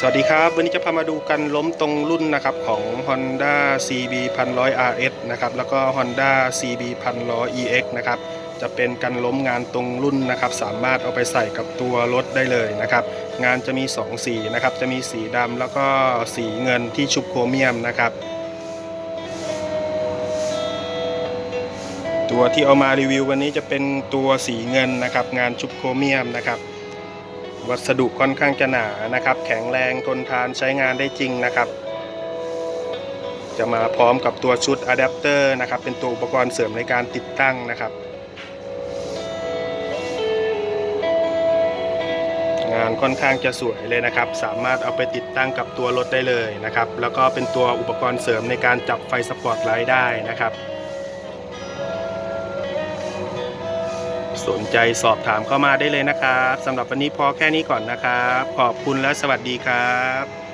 สวัสดีครับ วันนี้จะพามาดูกันล้มตรงรุ่นนะครับของ Honda CB 1100 RS นะครับแล้วก็ Honda CB 1100 EX นะครับจะเป็นกันล้มงานตรงรุ่นนะครับสามารถเอาไปใส่กับตัวรถได้เลยนะครับงานจะมี 2 สีนะครับจะมีสีดำแล้วก็สีเงินที่ชุบโครเมียมนะครับตัวที่เอามารีวิววันนี้จะเป็นตัวสีเงินนะครับงานชุบโครเมียมนะครับ วัสดุค่อนข้างจะหนานะครับ แข็งแรงทนทานใช้งานได้จริงนะครับ จะมาพร้อมกับตัวชุดอะแดปเตอร์นะครับ เป็นตัวอุปกรณ์เสริมในการติดตั้งนะครับ งานค่อนข้างจะสวยเลยนะครับ สามารถเอาไปติดตั้งกับตัวรถได้เลยนะครับ แล้วก็เป็นตัวอุปกรณ์เสริมในการจับไฟสปอตไลท์ได้นะครับ สนใจสอบถามเข้ามาได้เลยนะครับสำหรับวันนี้พอแค่นี้ก่อนนะครับ ขอบคุณและสวัสดีครับ